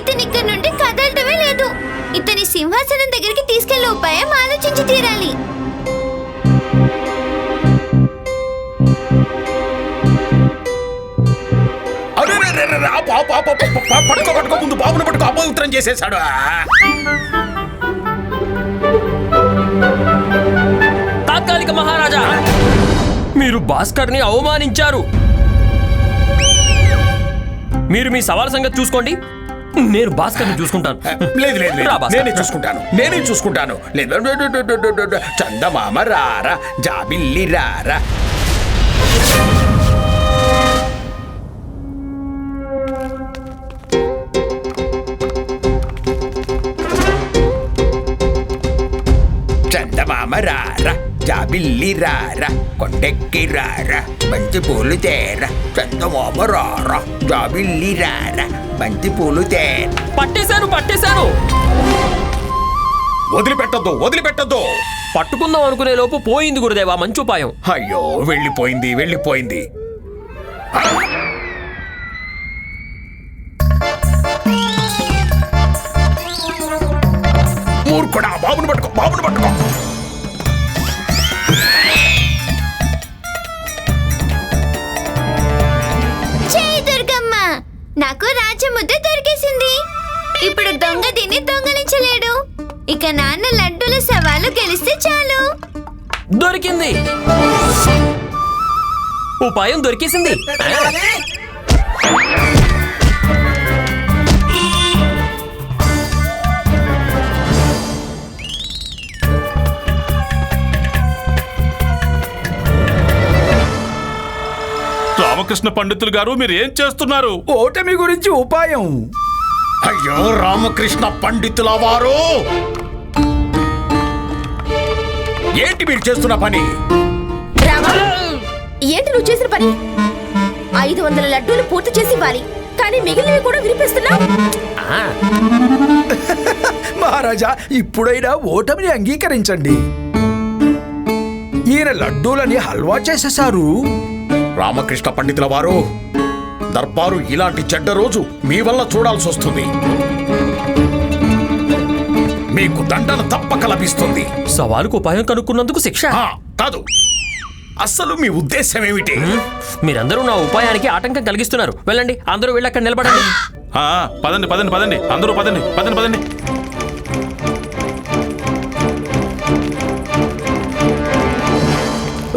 ఇతని ఇక్కడ నుండి కదలటమే లేదు. ఇతని సింహాసనం దగ్గరికి తీసుకెళ్ళే ఉపాయం ఆలోచించి తీరాలి. అరే రే, రే, రే, రే, ఆపు, ఆపు, ఆపు, ఆపు, ప- పట్టుకో పట్టుకో ముందు బాబును పట్టుకో అపవిత్రం చేసేశాడు ఆ. తాత్కాలిక మహారాజా. మీరు భాస్కర్ని అవమానించారు. మీరు మీ సవాల్ సంగతి చూసుకోండి. నేను భాస్కర్ని చూసుకుంటాను. లేదు లేదు లేదు. రా, భాస్కర్. నేనే చూసుకుంటాను నేనే చూసుకుంటాను. లేదు. చందమామ రారా జాబిల్లి రారా. చందమామ రారా. జాబిల్లి రారా కొండెక్కి రారా బంతి పూలు తేరా చందమామ రారా జాబిల్లి రారా బంతి పూలు తేరా. పట్టేశాను పట్టేశాను. వదిలిపెట్టద్దు వదిలిపెట్టద్దు. పట్టుకుందాం అనుకునే లోపు పోయింది గురుదేవా మంచి ఉపాయం అయ్యో వెళ్ళిపోయింది వెళ్ళిపోయింది. ఉపాయం దొరికేసింది. రామకృష్ణ పండితులు గారు మీరు ఏం చేస్తున్నారు? ఓటమి గురించి ఉపాయం. అయ్యో రామకృష్ణ పండితుల వారు! ఏంటి మీరు చేస్తున్న పని? ఏంటి నువ్వు చేసిన పని? ఐదు వందల లడ్డూలు పూర్తి చేసి ఇవ్వాలి. కానీ మిగిలినవి కూడా వినిపిస్తున్నావు ఆ, మహారాజా ఇప్పుడైనా ఓటమిని అంగీకరించండి. ఈయన లడ్డూలని హల్వా చేసేశారు. రామకృష్ణ పండితుల వారు దర్బారు ఇలాంటి చెడ్డ రోజు మీ వల్ల చూడాల్సి వస్తుంది. మీకు దండన తప్పక లభిస్తుంది. సవాలుకు ఉపాయం కనుక్కున్నందుకు శిక్ష. ఆ, కాదు. అస్సలు మీ ఉద్దేశం ఏమిటి? మీరందరూ నా ఉపాయానికి ఆటంకం కలిగిస్తున్నారు. వెళ్ళండి అందరూ వెళ్ళి అక్కడ నిలబడండి. ఆ, పదండి పదండి పదండి. అందరూ పదండి పదండి పదండి.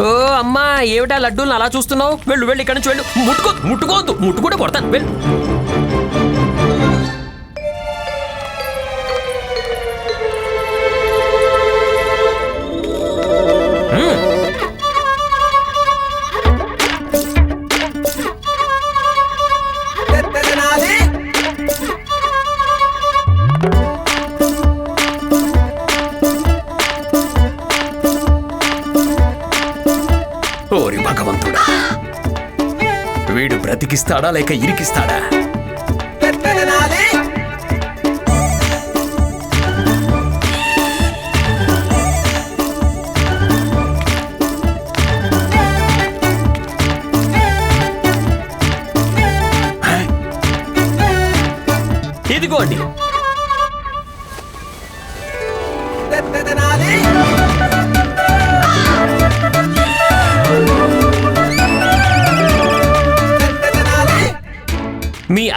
ఓ అమ్మా ఏమిటా లడ్డూలను అలా చూస్తున్నావు? వెళ్ళు వెళ్ళి ఇక్కడి నుంచి వెళ్ళు. ముట్టుకో ముట్టుకోవద్దు ముట్టుకుంటే కొడతాను. వెళ్ళు. బ్రతికిస్తాడా లేక ఇరికిస్తాడా? ఇదిగోండి.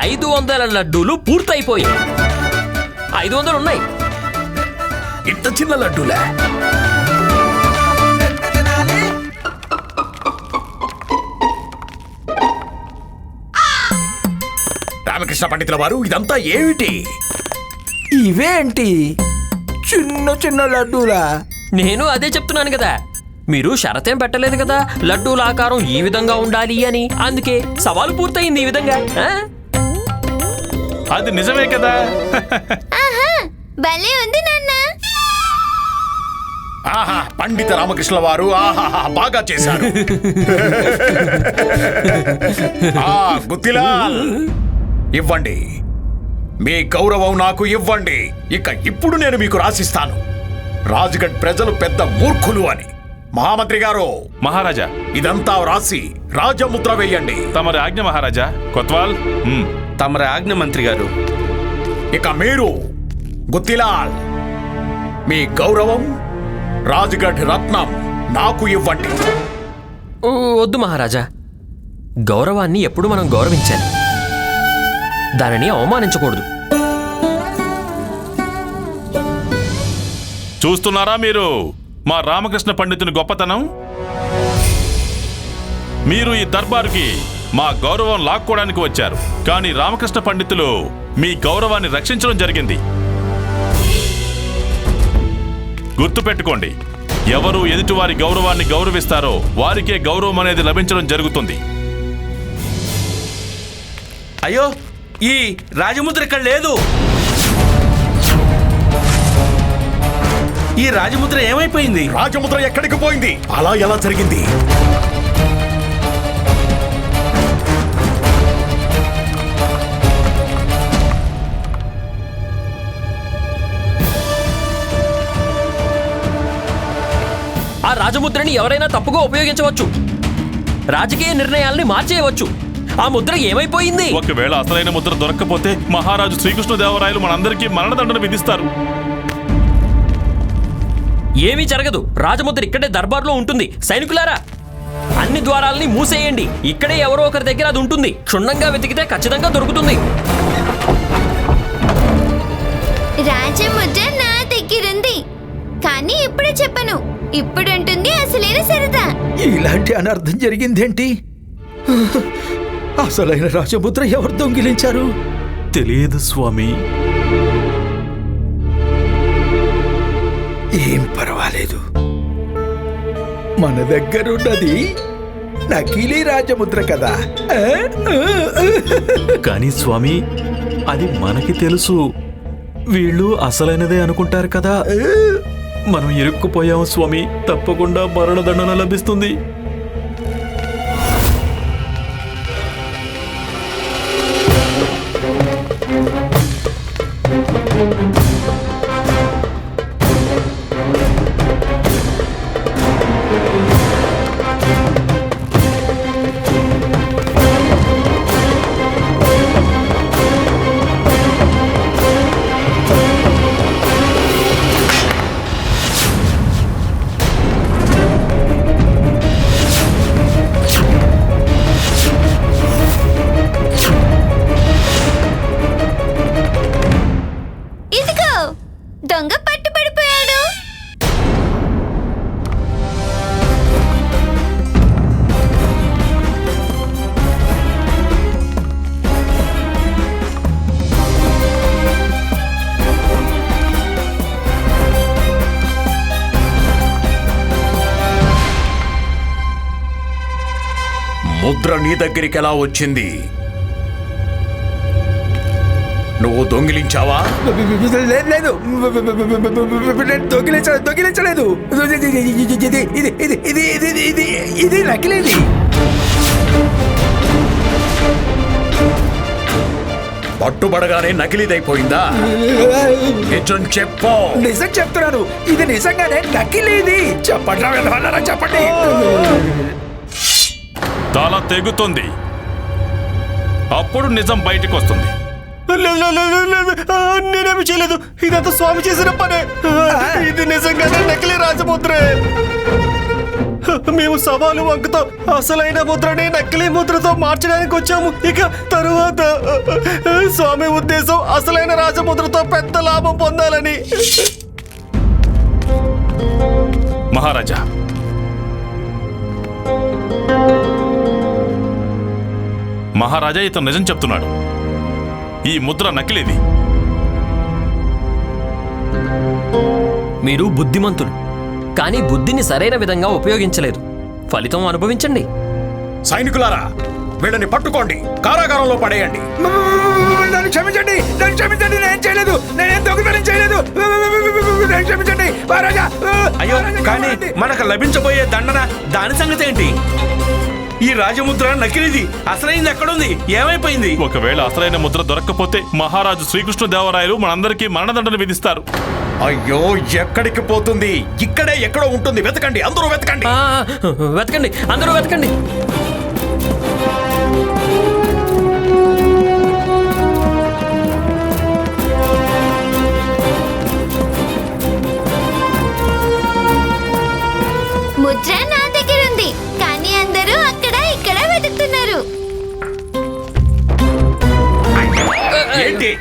ఐదు వందల లడ్డూలు పూర్తయిపోయాయి. ఐదు వందలు ఉన్నాయి ఇంత చిన్న లడ్డూలే? రామకృష్ణ పండితుల వారు ఇదంతా ఏమిటి? ఇవేంటి చిన్న చిన్న లడ్డూలా. నేను అదే చెప్తున్నాను కదా. మీరు షరతేం పెట్టలేదు కదా? లడ్డూల ఆకారం ఈ విధంగా ఉండాలి అని. అందుకే సవాలు పూర్తయింది ఈ విధంగా. ఆ? అది నిజమే కదా? ఆహా భలే ఉంది నాన్న. ఆహా పండిత రామకృష్ణ వారు ఆహా బాగా చేశారు. ఆ గుత్తిలాల్ ఇవ్వండి. మీ గౌరవం నాకు ఇవ్వండి. ఇక ఇప్పుడు నేను మీకు రాసిస్తాను. రాజగఢ్ ప్రజలు పెద్ద మూర్ఖులు అని. మహామంత్రి గారు మహారాజా. ఇదంతా రాసి రాజముద్ర వేయండి. తమరి ఆజ్ఞ మహారాజా. కొత్వాల్ తమరి ఆజ్ఞ మంత్రి గారు. ఇక మీరు గుత్తిలాల్ మీ గౌరవం రాజగఢ్ రత్నం నాకు ఇవ్వండి. వద్దు మహారాజా. గౌరవాన్ని ఎప్పుడు మనం గౌరవించాలి? దానిని అవమానించకూడదు. చూస్తున్నారా మీరు మా రామకృష్ణ పండితుని గొప్పతనం? మీరు ఈ దర్బారుకి మా గౌరవం లాక్కోవడానికి వచ్చారు. కానీ రామకృష్ణ పండితులు మీ గౌరవాన్ని రక్షించడం జరిగింది. గుర్తుపెట్టుకోండి ఎవరు ఎదుటివారి గౌరవాన్ని గౌరవిస్తారో వారికే గౌరవం అనేది లభించడం జరుగుతుంది. అయ్యో ఈ రాజముద్ర ఇక్కడ లేదు. ఈ రాజముద్ర ఏమైపోయింది? రాజముద్ర ఎక్కడికి పోయింది? అలా ఎలా జరిగింది? రాజముద్రని ఎవరైనా తప్పుగా ఉపయోగించవచ్చు. రాజకీయ నిర్ణయాల్ని మార్చేయవచ్చు. ఆ ముద్ర ఏమైపోయింది? ఒకవేళ అసలైన ముద్ర దొరక్కపోతే మహారాజు శ్రీకృష్ణదేవరాయలు మనందరికీ మరణదండన విధిస్తారు. ఏమీ జరగదు. రాజముద్ర ఇక్కడే దర్బార్లో ఉంటుంది. సైనికులారా అన్ని ద్వారాల్ని మూసేయండి. ఇక్కడే ఎవరో ఒకరి దగ్గర అది ఉంటుంది. క్షుణ్ణంగా వెతికితే ఖచ్చితంగా దొరుకుతుంది. రాజముద్ర నా దగ్గరుంది. కానీ ఇప్పుడు చెప్పను. ఇప్పుడు ఉంటుంది అసలైన సరదా. ఇలాంటి అనర్థం జరిగిందేంటి? అసలైన రాజముద్ర ఎవరు దొంగిలించారు? తెలియదు స్వామి. ఏం పర్వాలేదు. మన దగ్గరున్నది నకిలీ రాజముద్ర కదా? కానీ స్వామి అది మనకి తెలుసు. వీళ్ళు అసలైనదే అనుకుంటారు కదా. మనం ఇరుక్కుపోయాం స్వామి. తప్పకుండా మరణదండన లభిస్తుంది. నీ దగ్గరికి ఎలా వచ్చింది? నువ్వు దొంగిలించావా? లేదు దొంగిలించలేదు దొంగిలించలేదు. ఇది ఇది ఇది ఇది ఇది ఇది నకిలీది. పట్టుబడగానే నకిలీదైపోయిందా? నిజం చెప్పు. నిజం చెప్తున్నాను. ఇది నిజంగానే నకిలీది. చెప్పండి? చెప్పండి. తల తెగుతుంది. అప్పుడు నిజం బయటకు వస్తుంది నేనేమి చేయలేదు. ఇదంతా స్వామి చేసిన పనే. ఇది నిజంగానే నకిలీ రాజముద్రే. మేము సవాలు వంకతో అసలైన ముద్రని నకిలీ ముద్రతో మార్చడానికి వచ్చాము. ఇక తరువాత స్వామి ఉద్దేశం అసలైన రాజముద్రతో పెద్ద లాభం పొందాలని. మహారాజా. మహారాజా ఇతను నిజం చెప్తున్నాడు. ఈ ముద్ర నకిలీది. మీరు బుద్ధిమంతులు కానీ బుద్ధిని సరైన విధంగా ఉపయోగించలేదు. ఫలితం అనుభవించండి. సైనికులారా వీళ్ళని పట్టుకోండి కారాగారంలో పడేయండి. నన్ను క్షమించండి నన్ను క్షమించండి నేను చేయలేదు నేనేం దొంగతనం చేయలేదు. నన్ను క్షమించండి మహారాజా. అయ్యో కానీ. మనకు లభించబోయే దండన దాని సంగతి ఏంటి? ఈ రాజముద్ర నకిలీది. అసలైంది ఎక్కడుంది? ఏమైపోయింది? ఒకవేళ అసలైన ముద్ర దొరక్కపోతే మహారాజు శ్రీకృష్ణదేవరాయలు మనందరికీ మరణదండన విధిస్తారు. అయ్యో ఎక్కడికి పోతుంది? ఇక్కడే ఎక్కడో ఉంటుంది. వెతకండి అందరూ వెతకండి. ఆ, వెతకండి అందరూ వెతకండి. ఏంటి?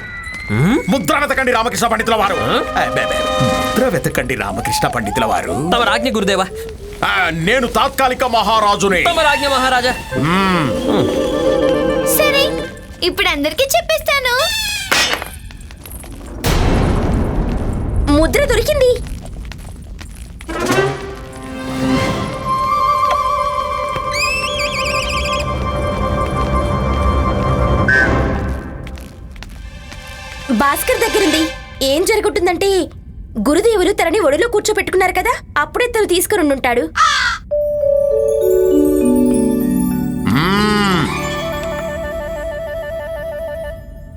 ముద్ర వెతకండి రామకృష్ణ పండితుల వారు. ముద్ర వెతకండి రామకృష్ణ పండితుల వారు. తమ రాజ్ఞ గురుదేవా. నేను తాత్కాలిక మహారాజుని. తమ రాజ్ఞ మహారాజా. సరే ఇప్పుడు అందరికీ చెప్పేస్తాను. ముద్ర దొరికింది. భాస్కర్ దగ్గరుంది. ఏం జరుగుతుందంటే గురుదేవులు తనని ఒడిలో కూర్చోపెట్టుకున్నారు కదా అప్పుడే తను తీసుకుని ఉంటాడు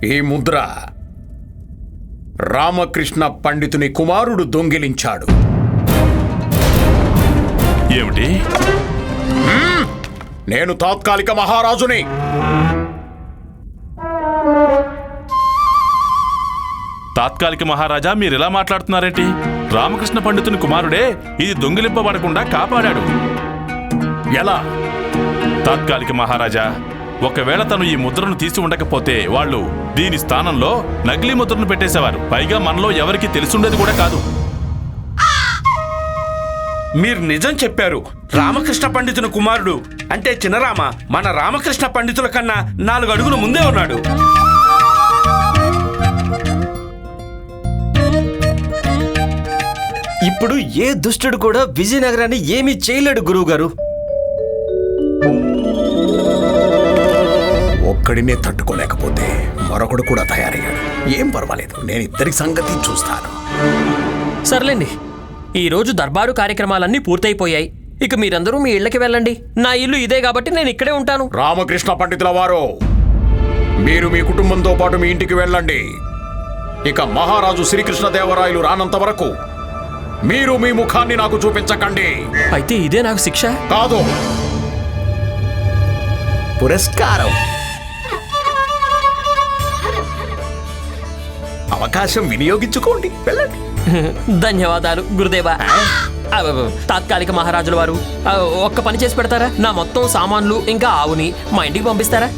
ఈ ముద్ర రామకృష్ణ పండితుని కుమారుడు దొంగిలించాడు. ఏమిటి? నేను తాత్కాలిక మహారాజుని. తాత్కాలిక మహారాజా మీరు ఎలా మాట్లాడుతున్నారేంటి? రామకృష్ణ పండితుని కుమారుడే ఇది దొంగిలింపబడకుండా కాపాడాడు. ఎలా? తాత్కాలిక మహారాజా ఒకవేళ తను ఈ ముద్రను తీసి ఉండకపోతే వాళ్ళు దీని స్థానంలో నకిలీ ముద్రను పెట్టేసేవారు. పైగా మనలో ఎవరికి తెలుసుండేది కూడా కాదు. మీరు నిజం చెప్పారు. రామకృష్ణ పండితుని కుమారుడు. అంటే చిన్నరామ మన రామకృష్ణ పండితుల కన్నా నాలుగు అడుగులు ముందే ఉన్నాడు. ఇప్పుడు ఏ దుష్టుడు కూడా విజయనగరాన్ని ఏమీ చేయలేడు గురువుగారు. ఒక్కడినే తట్టుకోలేకపోతే మరొకడు కూడా తయారయ్యాడు. ఏం పర్వాలేదు నేను ఇద్దరి సంగతి చూస్తాను. సర్లేండి ఈ రోజు దర్బారు కార్యక్రమాలన్నీ పూర్తయిపోయాయి. ఇక మీరందరూ మీ ఇళ్ళకి వెళ్ళండి. నా ఇల్లు ఇదే కాబట్టి నేను ఇక్కడే ఉంటాను. రామకృష్ణ పండితుల వారు మీరు మీ కుటుంబంతో పాటు మీ ఇంటికి వెళ్ళండి. ఇక మహారాజు శ్రీకృష్ణదేవరాయలు రానంత వరకు మీరు మీ ముఖాన్ని నాకు చూపించకండి. అయితే ఇదే నాకు శిక్ష? కాదు. పురస్కారం. అవకాశం వినియోగించుకోండి. వెళ్ళండి. ధన్యవాదాలు గురుదేవా. అబ్బబ్బ, తాత్కాలిక మహారాజుల వారు ఒక్క పని చేసి పెడతారా? నా మొత్తం సామాన్లు ఇంకా ఆవుని మా ఇంటికి పంపిస్తారా?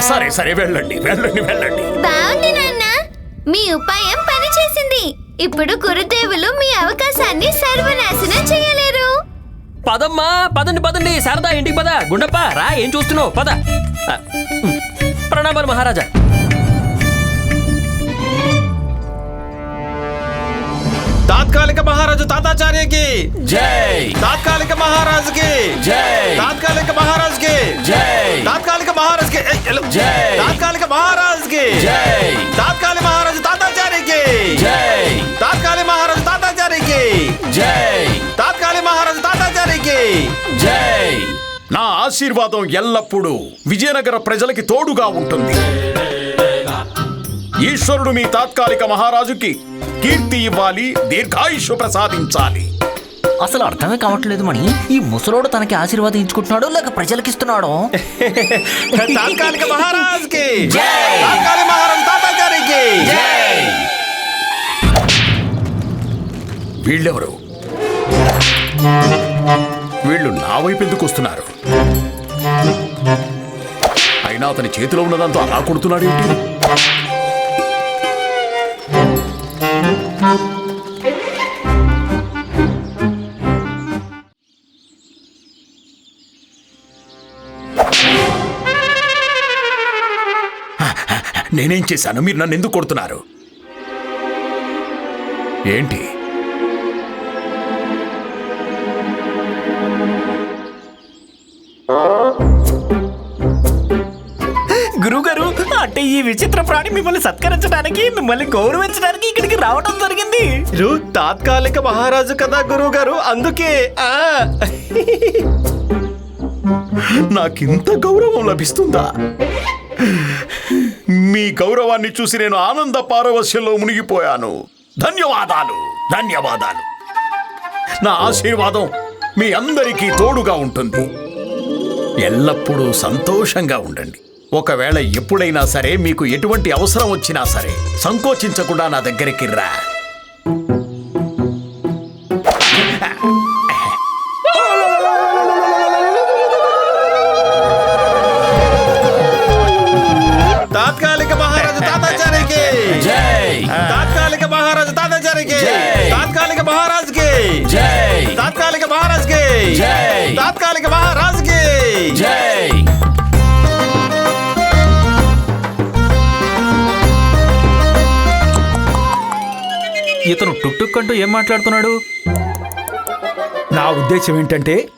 సరే సరే వెళ్ళండి వెళ్ళండి వెళ్ళండి. బాగుంది నాన్న. మీ ఉపాయం పనిచేసింది ఇప్పుడు గురుదేవులు మీ అవకాశాన్ని సర్వనాశనం చేయలేరు. పదమ్మా పదండి పదండి శారదా ఇంటికి పద. గుండప్ప రా ఏం చూస్తున్నావు? పద. ప్రణామాలు మహారాజా. తాత్కాలిక మహారాజు తాతాచార్యకి. జై. తాత్కాలిక మహారాజుకి. జై. తాత్కాలిక మహారాజుకి. జై. తాత్కాలిక మహారాజుకి. జై. తాత్కాలిక మహారాజుకి. జై. తాత్కాలిక మహారాజు తాతాచార్యకి. జై. తాత్కాలిక మహారాజు తాతాచార్యకి. జై. తాత్కాలిక మహారాజు తాతాచార్యకి. జై. నా ఆశీర్వాదం ఎల్లప్పుడూ విజయనగర ప్రజలకి తోడుగా ఉంటుంది. ఈశ్వరుడు మీ తాత్కాలిక మహారాజుకి కీర్తి ఇవ్వాలి దీర్ఘాయుషు ప్రసాదించాలి. అసలు అర్థమే కావట్లేదు మణి. ఈ ముసలోడు తనకి ఆశీర్వాదం ఇచ్చుకుంటున్నాడో లేక ప్రజలకి ఇస్తున్నాడో తాత్కాలిక మహారాజుకి. జై. తాత్కాలిక మహారాజు తాతాచార్యకి జై! వీళ్ళెవరు? వీళ్ళు నా వైపు ఎందుకు వస్తున్నారు? అయినా అతని చేతిలో ఉన్నదంతా అలా కొడుతున్నాడు నేనేం చేశాను? మీరు నన్ను ఎందుకు కొడుతున్నారు? ఏంటి? గురుగారు అంటే ఈ విచిత్ర మిమ్మల్ని సత్కరించడానికి మిమ్మల్ని గౌరవించడానికి ఇక్కడికి రావడం జరిగింది. మీరు తాత్కాలిక మహారాజు కదా గురువు గారు అందుకే ఆ. నాకింత గౌరవం లభిస్తుందా? మీ గౌరవాన్ని చూసి నేను ఆనంద పారవశ్యంలో మునిగిపోయాను. ధన్యవాదాలు ధన్యవాదాలు. నా ఆశీర్వాదం మీ అందరికీ తోడుగా ఉంటుంది. ఎల్లప్పుడూ సంతోషంగా ఉండండి. ఒకవేళ ఎప్పుడైనా సరే మీకు ఎటువంటి అవసరం వచ్చినా సరే సంకోచించకుండా నా దగ్గరికి రా. అంటూ ఏం మాట్లాడుతున్నాడు? నా ఉద్దేశం ఏంటంటే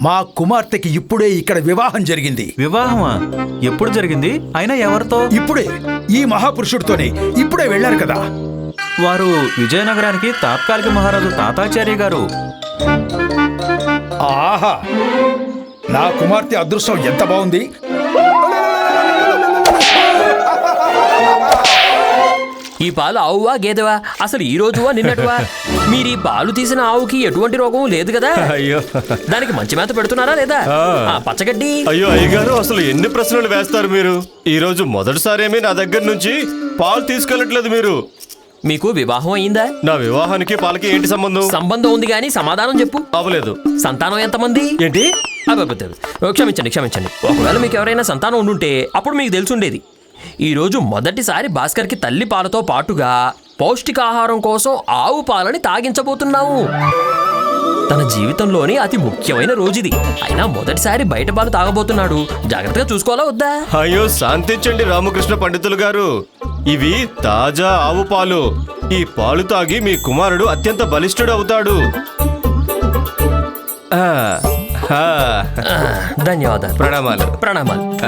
మా కుమార్తెకి ఇప్పుడే ఇక్కడ వివాహం జరిగింది. వివాహమా? ఎప్పుడు జరిగింది? అయినా ఎవరితో? ఇప్పుడే ఈ మహాపురుషుడితోనే ఇప్పుడే వెళ్ళారు కదా. వారు విజయనగరానికి తాత్కాలిక మహారాజు తాతాచార్య గారు. ఆహా! నా కుమార్తె అదృష్టం ఎంత బాగుంది? ఈ పాలు ఆవువా గేదెవా? అసలు ఈ రోజువా నిన్నటివా? మీరు ఈ పాలు తీసిన ఆవుకి ఎటువంటి రోగం లేదు కదా? అయ్యో. దానికి మంచి మేత పెడుతున్నారా లేదా? ఆ. పచ్చగడ్డి? అయ్యో అయ్యగారు అసలు ఎన్ని ప్రశ్నలు వేస్తారు మీరు? ఈ రోజు మొదటిసారేమీ నా దగ్గర నుంచి పాలు తీసుకెళ్ళట్లేదు మీరు. మీకు వివాహం అయిందా? నా వివాహానికి పాలకి ఏంటి సంబంధం? సంబంధం ఉంది కానీ సమాధానం చెప్పు. అవ్వలేదు. సంతానం ఎంతమంది? ఏంటి? అబ్బబ్బబ్బ. క్షమించండి క్షమించండి. ఒకవేళ మీకు ఎవరైనా సంతానం ఉండుంటే అప్పుడు మీకు తెలుసుండేది. ఈ రోజు మొదటిసారి భాస్కర్కి తల్లి పాలతో పాటుగా పౌష్టికాహారం కోసం ఆవు పాలని తాగించబోతున్నాము తన జీవితంలోని అతి ముఖ్యమైన రోజుది. అయినా మొదటిసారి బయట పాలు తాగబోతున్నాడు. జాగ్రత్తగా చూసుకోవాలా వద్దా? అయ్యో శాంతించండి రామకృష్ణ పండితులు గారు. ఇవి తాజా ఆవు పాలు. ఈ పాలు తాగి మీ కుమారుడు అత్యంత బలిష్ఠుడు అవుతాడు. ధన్యవాదాలు. ప్రణామాలు. ప్రణామాలు.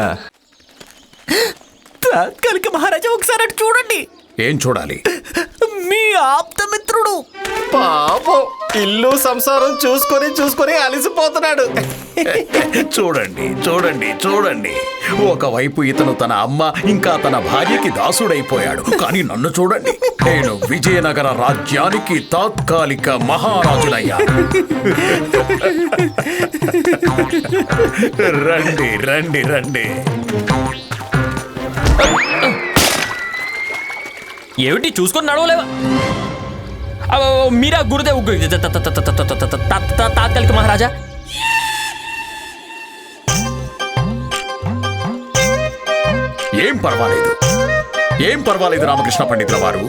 ఆ. తాత్కాలిక మహారాజా ఒకసారి అటు చూడండి. ఏం చూడాలి? మీ ఆప్తమిత్రుడు. పాపం ఇల్లు సంసారం చూసుకొని చూసుకొని అలసిపోతున్నాడు. చూడండి చూడండి చూడండి. ఒకవైపు ఇతను తన అమ్మ ఇంకా తన భార్యకి దాసుడైపోయాడు. కానీ నన్ను చూడండి నేను విజయనగర రాజ్యానికి తాత్కాలిక మహారాజునయ్యాను. రండి రండి రండి. ఏమిటి చూసుకొని నడవలేవా మీరా గురుదేవ్ తాత్కాలిక మహారాజా ఏం పర్వాలేదు ఏం పర్వాలేదు రామకృష్ణ పండితుల వారు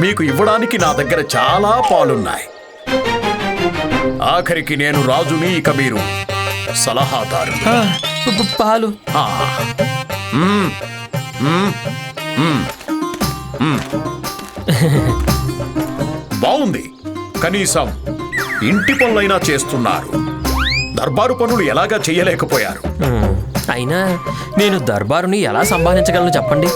మీకు ఇవ్వడానికి నా దగ్గర చాలా పాలున్నాయి ఆఖరికి నేను రాజుని ఇక మీరు సలహాదారు పాలు బాగుంది. కనీసం ఇంటి పనులైనా చేస్తున్నారు. దర్బారు పనులు ఎలాగా చేయలేకపోయారు. అయినా నేను దర్బారుని ఎలా సంపాదించగలను చెప్పండి?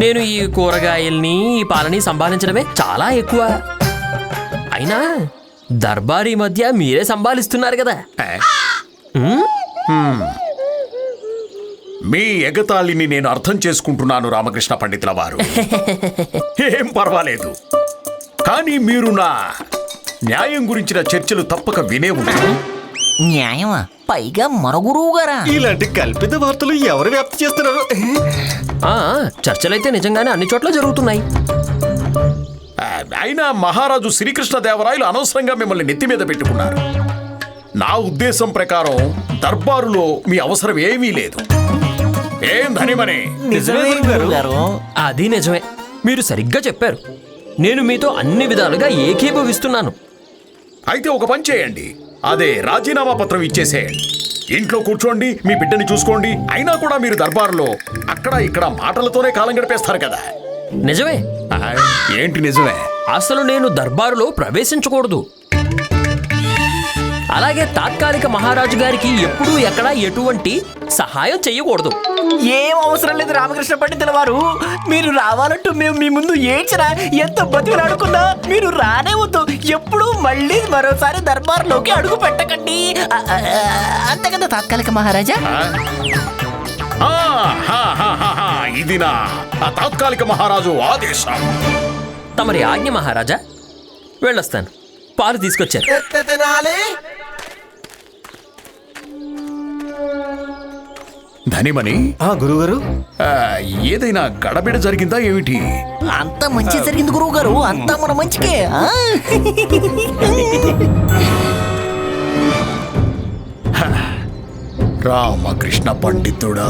నేను ఈ కూరగాయల్ని ఈ పాలని సంపాదించడమే చాలా ఎక్కువ. అయినా దర్బారీ మధ్య మీరే సంపాదిస్తున్నారు కదా? మీ ఎగతాళిని నేను అర్థం చేసుకుంటున్నాను రామకృష్ణ పండితుల వారు. ఏం పర్వాలేదు. కానీ మీరు నా న్యాయం గురించిన చర్చలు తప్పక వినే ఉంటారు న్యాయమా? పైగా మన గురువు గారా ఇలాంటి కల్పిత వార్తలు ఎవరు వ్యాప్తి చేస్తున్నారు? ఆ, చర్చలైతే నిజంగానే అన్ని చోట్ల జరుగుతున్నాయి. అయినా మహారాజు శ్రీకృష్ణదేవరాయలు అనవసరంగా మిమ్మల్ని నెత్తి మీద పెట్టుకున్నారు. నా ఉద్దేశం ప్రకారం దర్బారులో మీ అవసరం ఏమీ లేదు. ఏం ధనిమని నిజమే అది నిజమే. మీరు సరిగ్గా చెప్పారు. నేను మీతో అన్ని విధాలుగా ఏకీభవిస్తున్నాను. అయితే ఒక పని చేయండి. అదే రాజీనామా పత్రం ఇచ్చేసేయండి. ఇంట్లో కూర్చోండి మీ బిడ్డని చూసుకోండి. అయినా కూడా మీరు దర్బారులో అక్కడ ఇక్కడ మాటలతోనే కాలం గడిపేస్తారు కదా. నిజమే. ఏంటి నిజమే? అసలు నేను దర్బారులో ప్రవేశించకూడదు. అలాగే తాత్కాలిక మహారాజు గారికి ఎప్పుడూ ఎక్కడ ఎటువంటి సహాయం చేయకూడదు. ఏం అవసరం లేదు రామకృష్ణ పండితుల వారు. మీరు రావాలంటూ మేము మీ ముందు ఏడ్చినా ఎంత బతిలాడుకున్నా మీరు రానే వద్దు. ఎప్పుడు మళ్ళీ మరోసారి దర్బార్లోకి అడుగు పెట్టకండి. అంతే కదా తాత్కాలిక మహారాజా? ఆ, హా, హా, హా, హా, ఇది నా ఆ తాత్కాలిక మహారాజు ఆదేశం. తమరి ఆజ్ఞ మహారాజా వెళ్ళొస్తాను. పాలు తీసుకొచ్చారు ధనిమని? ఆ గురుగారు ఆ, ఏదైనా గడబిడ జరిగిందా ఏమిటి? అంతా మంచి జరిగింది గురువు గారు అంతా మన మంచికే. ఆ? రామకృష్ణ పండితుడా.